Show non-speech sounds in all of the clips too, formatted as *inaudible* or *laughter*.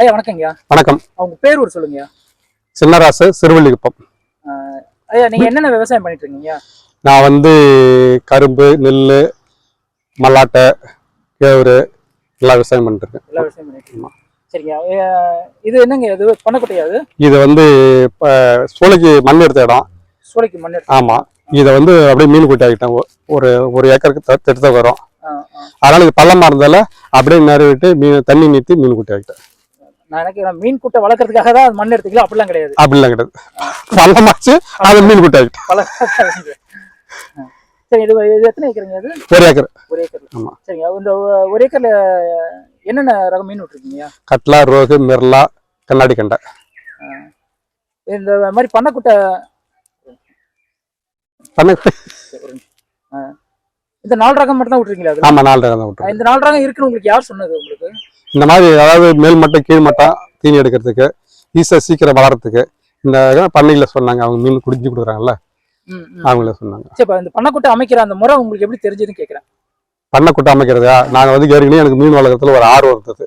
வணக்கங்கய்யா. வணக்கம். அவங்க பேர் ஒரு சொல்லுங்கய்யா. சின்னராசு சிறுவள்ளிக்குப்பம். ஐயா நீங்க என்னென்ன விவசாயம் பண்ணிட்டு இருக்கீங்க நான் வந்து கரும்பு நெல் மல்லாட்டை கேவுரு எல்லா விவசாயம் பண்ணிட்டு இருக்கேன் எல்லா விவசாயம் பண்ணிட்டு இருக்கீங்க சரிங்க இது என்னங்க இது? பண்ணக்குட்டையா அது இது வந்து இப்போ சூளைக்கு மண் எடுத்த இடம். சூளைக்கு மண் எடுத்து ஆமாம் இதை வந்து அப்படியே மீன் குட்டி ஆகிட்டேன் ஒரு ஒரு ஏக்கருக்கு த- திட்டத்தை வரும். அதனால இது பள்ளமா இருந்தால அப்படியே நிறுவிட்டு மீன் தண்ணி நீட்டி மீன் குட்டி ஆகிட்டேன் நான் எனக்கு மீன் கூட்டை வளர்க்கறதுக்காக தான் மண் எடுத்துக்கலாம் அப்படிலாம் கிடையாது. அப்படிலாம் கிடையாது. பள்ளமாச்சு அது மீன் குட்டி ஆகிட்டேன் பல சரி இது இது எத்தனை ஏக்கருங்க அது ஒரு ஏக்கர். ஒரு ஏக்கர்ல ஆமா. சரிங்க இந்த ஒரு ஏக்கர்ல என்னென்ன ரகம் மீன் விட்டுருக்கீங்க? கட்லா ரோகு மிர்லா கண்ணாடி கண்டை. இந்த மாதிரி பண்ணக்குட்டை பண்ண ஆ. இந்த நாலு ரகம் மட்டும் தான் விட்டுருக்கீங்களா அதுல? ஆமா நாலு ரகம் தான் விட்டுருக்கேன் இந்த நாலு ரகம் இருக்குன்னு உங்களுக்கு யார் சொன்னது உங்களுக்கு? இந்த மாதிரி அதாவது மேல் மட்டம் கீழ் மட்டம் தீனி எடுக்கிறதுக்கு ஈஸியாக சீக்கிரம் வளர்றதுக்கு இந்த பண்ணையில் சொன்னாங்க. அவங்க மீன் குடிஞ்சு கொடுக்குறாங்கல்ல. அவங்களே சொன்னாங்க. சரி இந்த பண்ணக்குட்டை அமைக்கிற அந்த முறை உங்களுக்கு எப்படி தெரிஞ்சதுன்னு கேக்குறேன். பண்ணை குட்டை அமைக்கிறதா? நாங்கள் வந்து ஏற்கனவே எனக்கு மீன் வளர்க்கறதுல ஒரு ஆர்வம் இருந்தது.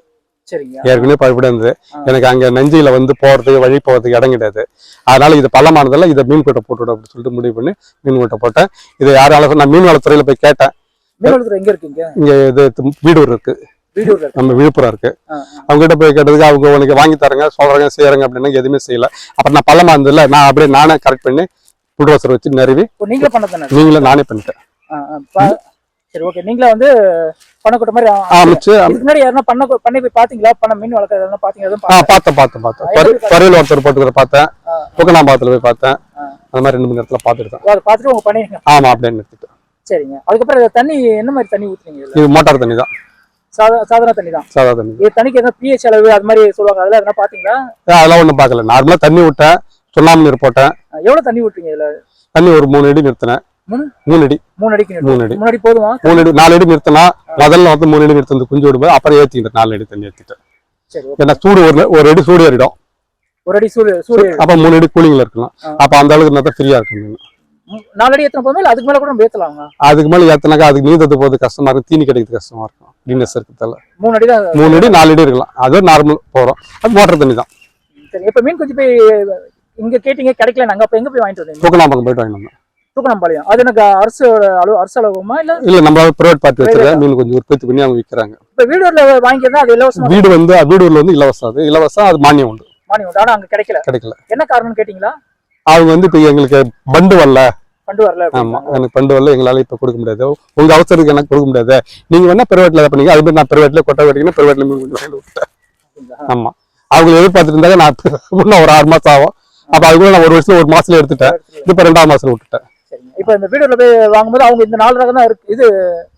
ஏற்கனவே பழுப்படி இருந்தது. எனக்கு அங்கே நெஞ்சில வந்து போகிறதுக்கு வழி போகிறதுக்கு இடம் கிடையாது. அதனால இது பள்ளமானதில் இதை மீன் கூட்டை போட்டுவிடும் அப்படின்னு சொல்லிட்டு முடிவு பண்ணி மீன் கூட்டை போட்டேன். இதை யாராலும் நான் மீன் வளத்துறையில் போய் கேட்டேன். இங்கே இது வீடூர் இருக்கு வீடியோல இருக்கு. நம்ம விழுப்புரம் இருக்கு. ஆ, அவங்க கிட்ட போய் கேட்டதுக்கு அவங்க உனக்கு வாங்கி தரங்க சொல்றாங்க செய்யறாங்க அப்படின்னா எதுவுமே செய்யல. அப்புறம் நான் பள்ளமா இருந்ததுல நான் அப்படியே நானே கரெக்ட் பண்ணி புல்டோசர் வச்சு நிறுவி நீங்களே பண்ண நானே பண்ணிட்டேன். சரி ஓகே நீங்களே வந்து பண்ணக்கூட்ட மாதிரி ஆ- ஆரம்பிச்சு இதுக்கு முன்னாடி யாருன்னா பண்ண பண்ணை போய் பாத்தீங்களா? பண்ண மீன் வளர்க்கறதா பாத்தீங்களா? பார்த்தேன் பார்த்தேன் பார்த்தேன். பரு- பருவில் ஒருத்தர் போட்டுக்கிற பார்த்தேன். ஆ. புக்கனாபாத்துல போய் பார்த்தேன். அந்த மாதிரி ரெண்டு மூணு இடத்துல பார்த்துட்டு அதை பார்த்துட்டு உங்க பண்ணிருங்க ஆமா அப்படின்னு நிறுத்திட்டேன். சரிங்க. அதுக்கப்புறம் தண்ணி என்ன மாதிரி தண்ணி ஊத்துனீங்க இதுல? இது மோட்டார் தண்ணி தான். சாதாரண தண்ணி தான் சாதா தண்ணி. இது தண்ணிக்கு எதாவது பிஹெச் அளவு அது மாதிரி சொல்லுவாங்க. அதெல்லாம் எதனா பாத்தீங்களா? அதெல்லாம் ஒன்றும் பார்க்கல நார்மலா தண்ணி விட்டேன். சுண்ணாம்பு நீர் போட்டேன். எவ்வளவு தண்ணி விட்டுறீங்க இதுல? தண்ணி ஒரு மூணு அடி நிறுத்தினேன். மூணு? அடி. மூணு அடிக்கு. மூணு அடி. மூணு அடி போதுமா? மூணு அடி நாலு அடி நிறுத்தினா முதல்ல வந்து மூணு அடி நிறுத்தி குஞ்சு விடும்போது அப்புறம் ஏற்றிக்கிட்டேன் நாலு அடி தண்ணி ஏற்றிட்டேன் ஏன்னா சூடு ஒரு ஒரு அடி சூடு ஏறிடும். ஒரு அடி சூரிய சூரிய அப்ப மூணு அடி கூலிங்ல இருக்கலாம். அப்ப அந்த அளவுக்கு நல்லா ஃப்ரீயா இருக்கும். மீன். ம், நாலு அடி எத்தனை போதுமா அதுக்கு மேல கூட நம்ம ஏத்தலாங்க அதுக்கு மேல ஏத்தனாக்கா அதுக்கு நீந்தது போது கஷ்டமா இருக்கும் தீனி கிடைக்கிறது கஷ்டமா இருக்கும். டீனஸ் இருக்கிறதால மூணு அடி தான் மூணு அடி நாலு அடி இருக்கலாம். அது நார்மல் போறோம். அது மோட்டர் தண்ணி தான். சரி இப்ப மீன் குஞ்சு போய் இங்க கேட்டீங்க கிடைக்கல நாங்க அப்ப எங்க போய் வாங்கிட்டு வந்தீங்க? தூக்கநாம்பக்கம் போயிட்டு வாங்கிட்டு வந்தோம். தூக்கணம்பாளையம் அது எனக்கு அரசோட அளவு அரசு அளவுமா இல்ல? இல்ல நம்ம பிரைவேட் பார்ட்டி வச்சிருக்க. மீன் கொஞ்சம் உற்பத்தி பண்ணி அவங்க விற்கிறாங்க இப்ப வீடூர்ல வாங்கியிருந்தா அது இலவசமா? வீடு வந்து வீடூர்ல வந்து இலவசம். அது இலவசம் அது மானியம் உண்டு. மானியம் உண்டு. ஆனா அங்க கிடைக்கல. கிடைக்கல. என்ன காரணம்னு கேட்டீங்களா? அவங்க வந்து இப்ப எங்களுக்கு பண்டு வரல. ஆமா. எனக்கு பண்டு வரல எங்களால இப்ப கொடுக்க முடியாது. உங்க அவசரத்துக்கு எனக்கு கொடுக்க முடியாது. நீங்க வேணா பிரைவேட்ல பண்ணீங்க. அது மாதிரி நான் பிரைவேட்ல கொட்டை வெட்டிங்கன்னா பிரைவேட்ல விட்டேன்? ஆமா. அவங்க எதிர்பார்த்துட்டு இருந்தாங்க நான் இன்னும் ஒரு ஆறு மாசம் ஆகும். அப்ப அதுக்குள்ள நான் ஒரு வருஷம் ஒரு மாசத்துல எடுத்துட்டேன். இப்ப ரெண்டாவது மாசத்துல விட்டுட்டேன். இப்ப இந்த வீடூர்ல போய் வாங்கும்போது அவங்க இந்த நாலு ரகம் தான் இருக்கு. இது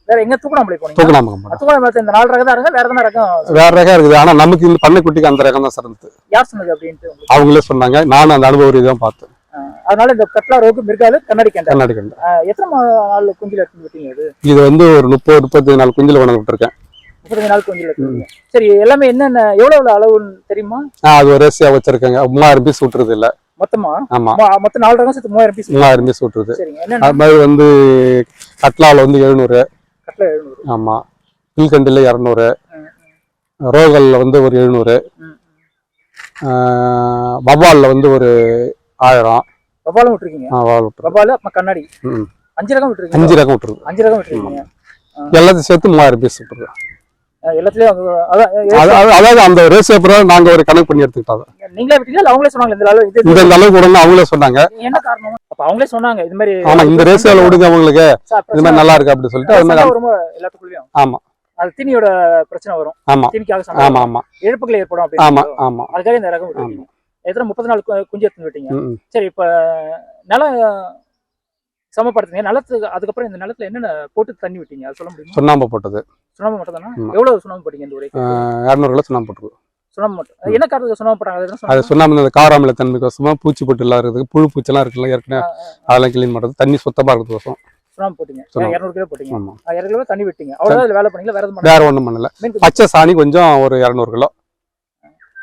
வேற எங்க தூக்கணாம்பளை போனீங்க? தூக்கணாமக்கம் தூக்கணாம்பளத்தை இந்த நாலு ரகம் தான் இருங்க வேற எதனா ரகம்? வேற ரகம் இருக்குது. ஆனா நமக்கு இந்த பண்ணைக்குட்டிக்கு அந்த ரகம் தான் சிறந்தது. யார் சொன்னது அப்படின்ட்டு அவங்களே சொன்னாங்க. நானும் அந்த அனுபவ ரீதியாக பார்த்தேன். அதனால இந்த கட்லா ரோக்கு மிர்காலு கண்ணாடி கேண்டா. கண்ணாடி கண்டு. எத்தனை நாள் குஞ்சில எடுத்து விட்டீங்க இது? இது வந்து ஒரு முப்பது முப்பத்தி நாலு குஞ்சில் கொண்டு விட்டுருக்கேன் முப்பத்தஞ்சு நாள் குஞ்சில சரி எல்லாமே என்னென்ன எவ்வளவு எவ்வளவு அளவுன்னு தெரியுமா? அது ஒரு ரேசியா வச்சிருக்கேங்க. மூவாயிரம் பீஸ் விட்டுறது இல்ல. மொத்தமா? ஆமா. மொ- மொத்தம் நாலு ரகம் சேர்த்து மூவாயிரம் பீஸ் மூவாயிரம் பீஸ் என்னென்ன? அது மாதிரி வந்து கட்லாவில் வந்து எழுநூறு. கட்லா எழுநூறு. ஆமா. பில்கண்டில் இரநூறு. ரோகல்ல வந்து ஒரு எழுநூறு. வவாலில் வந்து ஒரு ஆயிரம். வவ்வாலும் விட்டுருக்கீங்க. ஆஹ் வவால் விட்டுறது வவ்வாலு அப்புறம் கண்ணாடி. அஞ்சு ரகம் விட்டுருக்கீங்க அஞ்சு ரகம் விட்டுறது அஞ்சு ரகம் விட்டுருக்கீங்க. எல்லாத்தையும் சேர்த்து மூவாயிரம் பீஸ் அது- அதாவது அந்த ரேசியோ பிறகு நாங்க ஒரு கணக்கு பண்ணி எடுத்துக்கிட்டோம் நீங்களே விட்டீங்களா? அவங்களே சொன்னாங்க இந்த அளவு இது இந்த அளவுக்கு விடணும் அவங்களே சொன்னாங்க. என்ன காரணம்? அப்ப அவங்களே சொன்னாங்க இது மாதிரி ஆமா இந்த ரேசியோல விடுங்க அவங்களுக்கு. இந்த மாதிரி நல்லா இருக்கு அப்படின்னு சொல்லிட்டு அது மாதிரி வருமோ எல்லாத்துக்குள்ளயும். ஆமா. அது தீனியோட பிரச்சனை வரும். ஆமா. தீனிக்காக ஆமா. ஆமா. இழப்புகள் ஏற்படும் ஆமா ஆமா. அதுக்காக இந்த ரகம் எத்தனை முப்பத்தி நாலு குஞ்சு எடுத்து விட்டீங்க. சரி இப்ப நிலம் சமப்படுத்துங்க நிலத்துக்கு அதுக்கப்புறம் இந்த நிலத்துல என்னென்ன போட்டு தண்ணி விட்டீங்க? அது சொல்ல முடியுமா? சுண்ணாம்பு போட்டது. சுண்ணாம்பு மட்டும் தானே. எவ்வளவு சுண்ணாம்பு போட்டீங்க இந்த உரைக்கு இரநூறு கிலோ சுண்ணாம்பு போட்டுருக்கோம். சுண்ணாம்பு மட்டும். என்ன காரணத்துக்கு சுண்ணாம்பு போட்டாங்க? அது? சுண்ணாம்பு? இந்த காராமலை தன்மைக்கோசமா பூச்சி பொட்டு எல்லாம் இருக்குது புழு பூச்செல்லாம் இருக்குல்ல ஏற்கனவே அதெல்லாம் கிளீன் பண்றது. தண்ணி சுத்தமா இருக்கிறதுக்கோசம். சுண்ணாம்பு போட்டீங்க. இரநூறு கிலோ போட்டீங்க. இரநூறு கிலோ தண்ணி விட்டீங்க. இதுல வேலை பண்ணீங்களா? வேற வேற ஒண்ணும் பண்ணல. பச்சை சாணி கொஞ்சம் ஒரு இரநூறு கிலோ.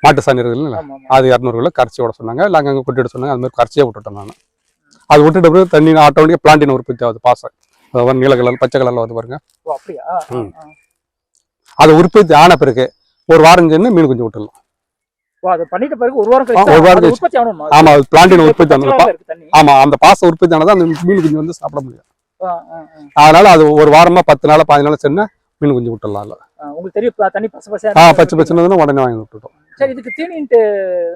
மாட்டு சாணி இருக்குல்ல. அது இரநூறு கிலோ கரைச்சி விட சொன்னாங்க. இல்லை அங்கங்கே கொட்டிட சொன்னாங்க. அது மாதிரி கரைச்சியே விட்டுட்டேன் நான். அது விட்டுட்ட பிறகு தண்ணி ஆட்டோமேட்டிக்காக பிளான்டின் உற்பத்தி ஆகுது பாசம் அதாவது நீல கலர் பச்சை கலர்ல வந்து பாருங்க. அது உற்பத்தி ஆன பிறகு ஒரு வாரம் சென்று மீன் குஞ்சு விட்டுடலாம். பண்ணிட்ட பிறகு ஒரு வாரம். உற்பத்தி ஆகணுமா? ஆமா உற்பத்தி பச்சை தண்ணி ஆமா அந்த பாசம் உற்பத்தி ஆனதான் அந்த மீன் குஞ்சு வந்து சாப்பிட முடியும். அதனால அது ஒரு வாரமா பத்து நாள் சென்னா மீன் குஞ்சு விட்டுடலாம் இல்ல ஆ, உங்களுக்கு தெரியும் ப- தண்ணி பச பசையா ஆ இருக்கு. பச்சை பச்சைன்னு உடனே வாங்கி விட்டுட்டோம். சரி இதுக்கு தீனின்ட்டு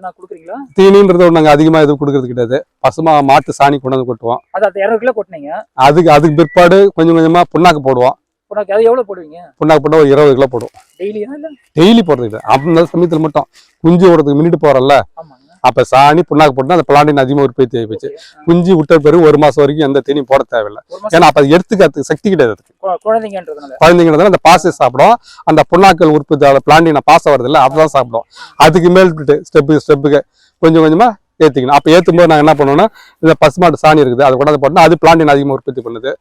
நான் கொடுக்குறீங்களா? தீனின்றது நாங்க அதிகமா எதுவும் கொடுக்கறது கிடையாது. பசுமா மாட்டு சாணி கொண்டு வந்து கொட்டுவோம். அது இரநூறு கிலோ கொட்டினீங்க? அதுக்கு அதுக்கு பிற்பாடு கொஞ்சம் கொஞ்சமா புண்ணாக்கு போடுவோம். உனக்கு அது எவ்வளவு போடுவீங்க? புண்ணாக்கு போட்டு ஒரு இருபது கிலோ போடுவோம் டெய்லியா இல்ல? டெய்லி போடுறது இல்லை. அந்த சமயத்துல மட்டும். குஞ்சு விடுறதுக்கு மினிட்டு போறோம்ல ஆமாங்க. அப்ப சாணி புண்ணாக்கு போட்டு அந்த பிளாண்டின் அதிகமா உற்பத்தி ஆகி போச்சு. குஞ்சு விட்ட பிறகு ஒரு மாசம் வரைக்கும் எந்த தீனியும் போட தேவையில்லை. ஏன்னா அப்ப அது எடுத்துக்கிறதுக்கு சக்தி கிடையாது அதுக்கு. கு- குழந்தைங்கன்றதுனால. குழந்தைங்கிறதால அந்த பாசை சாப்பிடும். அந்த புண்ணாக்கள் உற்பத்தி பிளாண்டின பாசம் வருது இல்ல அதுதான் சாப்பிடும். அதுக்கு மேல் ஸ்டெப்பு ஸ்டெப்புக்கு கொஞ்சம் கொஞ்சமா ஏத்திக்கணும். அப்ப ஏத்தும் போது நாங்க என்ன பண்ணுவோம்னா இந்த பசுமாட்டு சாணி இருக்குது அது கொண்டாந்து போட்டோம்னா அது பிளாண்டின் அதிகமா உற்பத்தி பண்ணுது.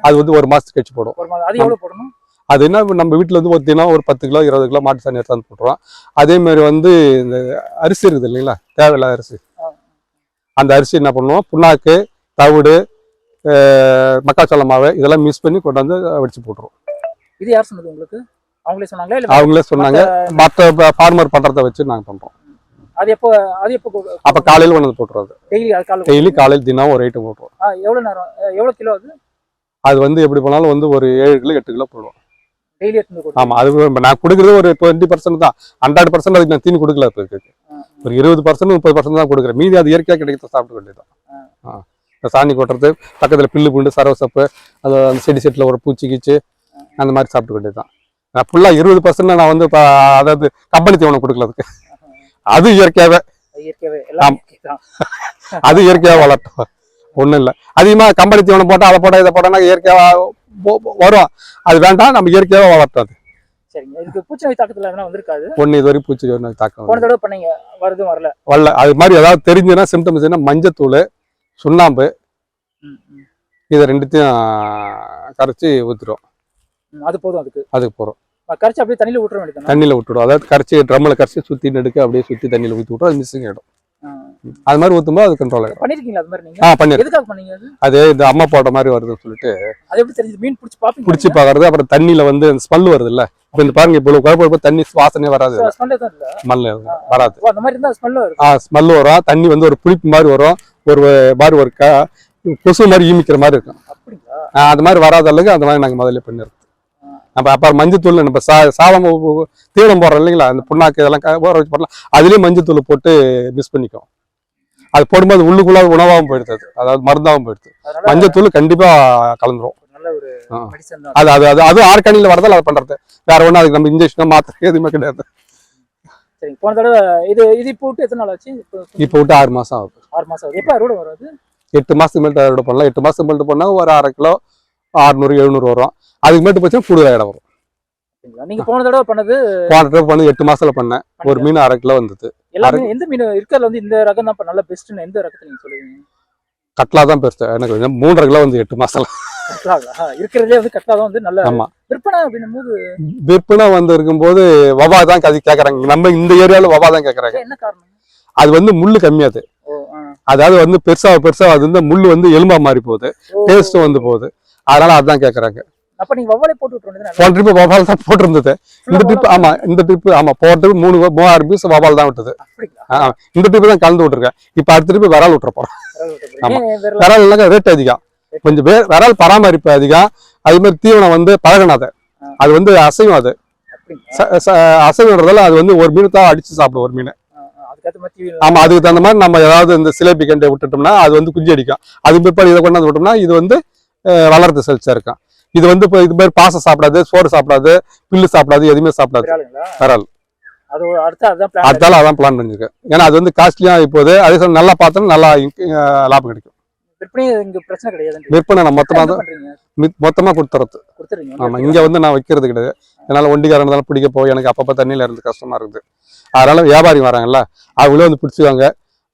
அது வந்து ஒரு மாசத்துக்கு கழிச்சு போடும். மாதம் அது என்ன நம்ம வீட்டுல வந்து ஒரு தினம் ஒரு பத்து கிலோ இருபது கிலோ மாட்டு சாணி எடுத்து வந்து போட்டுருவோம். அதே மாதிரி வந்து இந்த அரிசி இருக்குது இல்லைங்களா? தேவையில்லாத அரிசி. அந்த அரிசி என்ன பண்ணுவோம்? புண்ணாக்கு தவிடு மக்காச்சோள மாவு இதெல்லாம் மிக்ஸ் பண்ணி கொண்டாந்து வடிச்சு போட்டுருவோம். இது யார் சொன்னது உங்களுக்கு? அவங்களே சொன்னாங்களா? இல்ல அவங்களே சொன்னாங்க. மற்ற ஃபார்மர் பண்றதை வச்சு நாங்க பண்றோம். அது எப்போ அது எப்போ அப்ப காலையில கொண்டு வந்து டெய்லி டெய்லி காலையில் தினம் ஒரு ஐட்டம் போட்டுருவோம். நேரம்? கிலோ அது வந்து எப்படி போனாலும் வந்து ஒரு ஏழு கிலோ எட்டு கிலோ போடுவோம். டெய்லி எடுத்து வந்து ஆமா அது நான் கொடுக்குறது ஒரு டுவெண்ட்டி பர்சன்ட் தான். ஹண்ட்ரட் பர்சன்ட் அதுக்கு நான் தீனி கொடுக்கல இப்போ இருக்கு ஒரு இருபது பர்சன்ட் முப்பது பர்சன்ட் தான் கொடுக்குறேன். மீதி அது இயற்கையாக கிடைக்கிறத சாப்பிட வேண்டியதுதான். ஆ. இந்த சாணி கொட்டுறது பக்கத்துல பில்லு புண்டு சரவசப்பு அது அந்த செடி செட்டில் ஒரு பூச்சி கீச்சு அந்த மாதிரி சாப்பிட வேண்டியதுதான். நான் ஃபுல்லாக இருபது பர்சன்ட் நான் வந்து இப்போ அதாவது கம்பெனி தீவனம் கொடுக்கலதுக்கு அது இயற்கையாகவே தான். அது இயற்கையாக வளர்த்தோம். ஒன்றும் இல்லை. அதிகமாக கம்பெனி தீவனம் போட்டால் அதை போட்டால் இதை போட்டோம்னா இயற்கையாக வரும் அது வேண்டாம் நம்ம இயற்கையாக வளர்த்தோம் அது சரிங்க. இதுக்கு பூச்சி நோய் தாக்கத்துல எதனா வந்திருக்காது? ஒன்று இது வரைக்கும் பூச்சி தாக்கம் போன தடவை பண்ணீங்க வருதும் வரல. வரல. அது மாதிரி ஏதாவது தெரிஞ்சுன்னா சிம்டம்ஸ் என்ன மஞ்சத்தூள் சுண்ணாம்பு. இதை ரெண்டுத்தையும் கரைச்சி ஊற்றிடும் ம், அது போதும் அதுக்கு? அதுக்கு போகிறோம் கரைச்சி அப்படியே தண்ணியில விட்டுற வேண்டியது தண்ணியில் விட்டுடும் அதாவது கரைச்சி ட்ரம்மில் கரைச்சி சுற்றி நடுக்க அப்படியே சுற்றி தண்ணியில் ஊற்றி விட்டுரும் அது மிஸ்ஸிங் ஆகிடும் அது மாதிரி ஊற்றும்போது அது கண்ட்ரோல் ஆகிடும் பண்ணிருக்கீங்களா அது மாதிரி நீங்க? ஆ எதுக்காக பண்ணீங்க அது? இந்த அம்மா போட்ட மாதிரி வருதுன்னு சொல்லிட்டு அது எப்படி தெரிஞ்சது? மீன் பிடிச்சி பாப்பீங்க பிடிச்சி பார்க்கறது அப்புறம் தண்ணியில் வந்து அந்த ஸ்மெல் வருது இல்ல இப்போ இந்த பாருங்க இப்போ குழப்ப தண்ணி வாசனையே வராது. ஸ்மெல் வராது. ஓ, அந்த மாதிரி இருந்தா ஸ்மெல் வரும். ஆ ஸ்மெல் வரும். தண்ணி வந்து ஒரு புளிப்பு மாதிரி வரும். ஒரு மாதிரி ஒரு கொசு மாதிரி ஈமிக்கிற மாதிரி இருக்கும். அது மாதிரி வராத அளவுக்கு அந்த மாதிரி நாங்கள் முதல்ல பண்ணிருக்கோம். நம்ம அப்புறம் மஞ்சத்தூள் நம்ம சா சாதம் தீவனம் போடுறோம் இல்லைங்களா? அந்த புண்ணாக்கு இதெல்லாம் ஊற வச்சு போடலாம். அதுலேயே மஞ்சத்தூள் போட்டு மிக்ஸ் பண்ணிக்கும் அது போடும்போது உள்ளுக்குள்ள உணவாகவும் போயிடுது அது. அதாவது மருந்தாகவும் போயிடுது. மஞ்சத்தூள் கண்டிப்பா கலந்துரும். அது அது அது அதுவும் ஆர்கானிக்ல வரதால அதை பண்றது. வேற ஒன்றும் அதுக்கு நம்ம இன்ஜெக்ஷனோ மாத்திரை எதுவுமே கிடையாது. சரிங்க. போன தடவை இது இது இப்போ விட்டு எத்தனை நாள் ஆச்சு? இப்போ விட்டு ஆறு மாசம் ஆகுது. ஆறு மாசம் ஆகுது. எப்போ அறுவடை வரும் அது? எட்டு மாசத்துக்கு மேலே அறுவடை பண்ணலாம். எட்டு மாசத்துக்கு மேலே பண்ணா ஒரு அரை கிலோ அறுநூறு எழுநூறு வரும். அதுக்கு மேட்டு போச்சுன்னா கூடுதல் இடம் வரும். நீங்க போன தடவை பண்ணது போன ட்ரிப் பண்ணி எட்டு மாசத்துல பண்ணேன். ஒரு மீன் அரை கிலோ வந்தது. எல்லாமே எந்த மீன் இருக்கிறதுல வந்து இந்த ரகம் தான் இப்ப நல்ல பெஸ்ட்னு எந்த ரகத்தை நீங்க சொல்லுவீங்க? கட்லா தான் பெருசு எனக்கு மூன்றரை கிலோ வந்து எட்டு கட்லாங்களா இருக்கிறதுலே வந்து கட்லா தான் வந்து நல்ல ஆமா. விற்பனை அப்படின்னும் போது விற்பனை வந்து இருக்கும்போது வவா தான் கதி கேக்குறாங்க. நம்ம இந்த ஏரியால வவா தான் கேக்குறாங்க. என்ன காரணம்? அது வந்து முள்ளு கம்மியாது. அதாவது வந்து பெருசா பெருசா அது வந்து முள்ளு வந்து எலும்பா மாறி போகுது. ஓ, டேஸ்ட்டும் வந்து போகுது. அதனால அதான் கேக்குறாங்க. அப்ப நீங்க வவ்வாலே போட்டு போன ட்ரிப் வவால் தான் போட்டிருந்தது. இந்த ட்ரிப் ஆமா இந்த ட்ரிப் ஆமா ட்ரிப் மூணு மூவாயிரம் பீஸ் வவால் தான் விட்டது. இந்த ட்ரிப் தான் கலந்து விட்டுருக்கேன். இப்ப அடுத்த ட்ரிப் விரால் விட்டுற போறோம். ஆமா. விரல்? இல்லைங்க ரேட் அதிகம். கொஞ்சம் வே விரால் பராமரிப்பு அதிகம். அதே மாதிரி தீவனம் வந்து பழகினாத. அது வந்து அசைவம் அது. அசைவன்றதால அது வந்து ஒரு மீன் தான் அடிச்சு சாப்பிடும் ஒரு மீன். ஆமா அதுக்கு தகுந்த மாதிரி நம்ம ஏதாவது இந்த சிலேபி கண்டை விட்டுட்டோம்னா அது வந்து குஞ்சு அடிக்கும். அது பிற்பாடு இதை கொண்டாந்து விட்டோம்னா இது வந்து அஹ், வளர்றது செழிச்சா இருக்கும். இது வந்து இப்போ இது மாதிரி பாசம் சாப்பிடாது சோறு சாப்பிடாது பில்லு சாப்பிடாது எதுவுமே சாப்பிடாது. விரால் அதால அதான் பிளான் பண்ணிருக்கேன். ஏன்னா அது வந்து காஸ்ட்லியா இப்போது அதே சமயம் நல்லா பார்த்தோம்னா நல்லா லாபம் கிடைக்கும். விற்பனை நான் மொத்தமா என்ன தான் பண்றீங்க? மி- மொத்தமா கொடுத்துறது. கொடுத்துறீங்க. ஆமா இங்க வந்து நான் வைக்கிறது கிடையாது. என்னால ஒண்டிக்காரன் இருந்தாலும் பிடிக்க போய் எனக்கு அப்பப்ப தண்ணியில இருந்து கஷ்டமா இருக்குது. அதனால வியாபாரி வராங்கல்ல அவங்களே வந்து பிடிச்சுவாங்க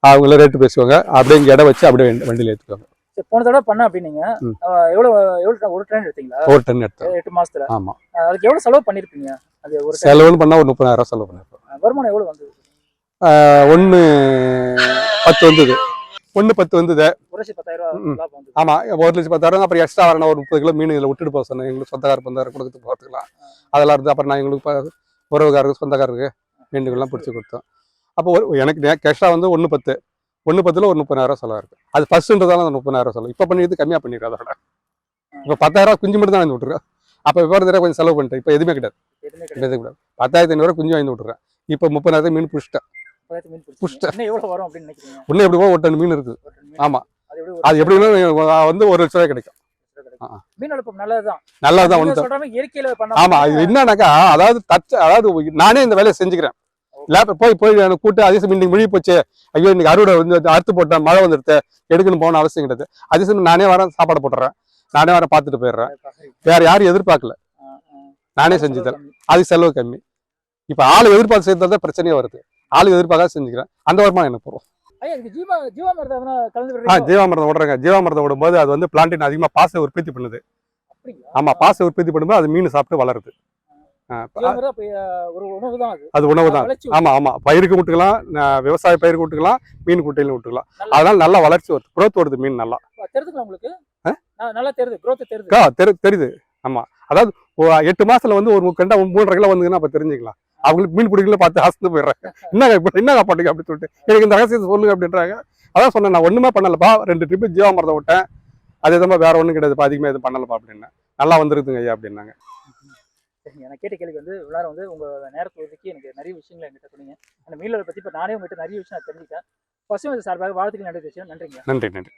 அவங்களே ரேட்டு பேசுவாங்க அப்படியே இங்க இடம் வச்சு அப்படியே வண்டி- வண்டியில ஏத்துக்குவாங்க. சரி, போன தடவை பண்ண அப்படின்னீங்க எவ்வளவு எவ்வளவு ஒரு ட்ரெயின் எடுத்தீங்களா? ஒரு டன் எடுத்தேன் எட்டு மாசத்துல. ஆமா. அதுக்கு எவ்வளவு செலவு பண்ணிருப்பீங்க? அது ஒரு செலவுன்னு பண்ணா ஒரு முப்பதாயிரம் செலவு பண்ணிருப்போம். வருமானம் எவ்வளவு வந்தது? ஒன்னு பத்து வந்தது. ஒண்ணு பத்து வந்தது. ஒரு லட்சம் பத்தாயிரம் ரூபாய் ம். லாபம் வந்தது. ஆமா ஒரு லட்சம் பத்தாயிரம் அப்புறம் எக்ஸ்ட்ரா வரணும் ஒரு முப்பது கிலோ மீன் இதில் விட்டுட்டு போக சொன்னேன். எங்களுக்கு சொந்தக்கார பந்தாரம் கொடுத்து போகிறதுக்கலாம் அதெல்லாம் இருந்து அப்புறம் நான் எங்களுக்கு உறவுக்காரருக்கு சொந்தக்காரருக்கு மீன்கள்லாம் பிடிச்சி கொடுத்தோம். அப்போ ஒரு எனக்கு கேஷாக வந்து ஒன்று பத்து. ஒன்று பத்தில் ஒரு முப்பதாயிரம் செலவு இருக்கு அது ஃபர்ஸ்ட்ன்றதால அந்த முப்பதாயிரம் செலவு. இப்போ பண்ணிட்டு கம்மியாக பண்ணிடுறேன் அதோட இப்போ பத்தாயிரம் குஞ்சு மட்டும் தான் வாங்கி விட்டுருக்கேன் அப்போ இப்போ தடவை கொஞ்சம் செலவு பண்ணிட்டேன். இப்போ எதுவுமே கிடையாது. எதுவுமே கிடையாது. பத்தாயிரத்தி ஐநூறு குஞ்சு வாங்கி விட்டுறேன் இப்போ முப்பதாயிரம் மீன் பிடிச்சிட்டேன். புஷ்ட. இன்னும் எப்படி போக ஒரு டன் மீன் இருக்குது. ஒரு டன் மீன். ஆமா. அது எப்படி அது எப்படின்னா வந்து ஒரு லட்ச ரூபாய் கிடைக்கும். நல்லதுதான். பண்ண ஆமா. அது என்னன்னாக்கா அதாவது தச்ச அதாவது நானே இந்த வேலையை செஞ்சுக்கிறேன். லேப் போய் போய் எனக்கு கூட்டு அதே சமயம் இன்னைக்கு முடிவு போச்சு. ஐயோ இன்னைக்கு அறுவடை வந்து அறுத்து போட்டேன் மழை வந்துடுது எடுக்கணும் போகணும் அவசியம் கிடையாது. அதே சமயம் நானே வரேன் சாப்பாடு போட்டுறேன். நானே வரேன் பார்த்துட்டு போயிடுறேன். வேற யாரும் எதிர்பார்க்கல. நானே செஞ்சு தரேன் அதுக்கு செலவு கம்மி. இப்போ ஆள் எதிர்பார்த்து செய்யறது தான் பிரச்சனையே வருது. ஆள் எதிர்பார்க்காத செஞ்சுக்கிறேன். அந்த வருமானம் எனக்கு கலந்து ஆ? ஜீவாமிரதம் விடுறாங்க ஜீவாமிரதம் விடும்போது அது வந்து பிளான்டின் அதிகமாக பாசை உற்பத்தி பண்ணுது? ஆமா பாசை உற்பத்தி பண்ணும்போது அது மீன் சாப்பிட்டு வளருது. அது. உணவு தான். ஆமா ஆமா. பயிருக்கு விட்டுக்கலாம் விவசாய பயிருக்கு விட்டுக்கலாம் மீன் குட்டையிலும் விட்டுக்கலாம். அதனால நல்லா வளர்ச்சி வருது. growth வருது மீன் நல்லா. தெரியுது. தெரியுது. ஆமா. அதாவது எட்டு மாசத்துல வந்து ஒரு கண்டா மூன்றரை கிலோ வந்ததுன்னா அப்ப தெரிஞ்சுக்கலாம். அவங்களுக்கு மீன் பிடிக்கல பார்த்து ஹாஸ்து போயிடுறாங்க. *laughs* என்னங்க இப்படி என்னங்க பண்ணுங்க அப்படின்னு சொல்லிட்டு எனக்கு இந்த ரகசியத்தை சொல்லுங்க அப்படின்றாங்க. அதான் சொன்னேன் நான் ஒண்ணுமே பண்ணலப்பா. ரெண்டு ட்ரிப்பு ஜீவாமிரதம் விட்டேன். அதே தான் வேற ஒண்ணும் கிடையாதுப்பா. அதிகமாக எதுவும் பண்ணலப்பா அப்படின்னேன் நல்லா வந்துருக்குங்க ஐயா அப்படின்னாங்க. எனக்கு நான் கேட்ட கேள்விக்கு வந்து உள்ளார வந்து உங்க நேரத்தை ஒதுக்கி எனக்கு நிறைய விஷயங்களை என்கிட்ட சொன்னீங்க. அந்த மீனவரை பத்தி இப்போ நானே உங்ககிட்ட நிறைய விஷயம் நான் தெரிஞ்சுக்கிட்டேன். பசுமை சார்பாக வாழ்த்துக்கள் நன்றி நன்றிங்க. நன்றி நன்றி.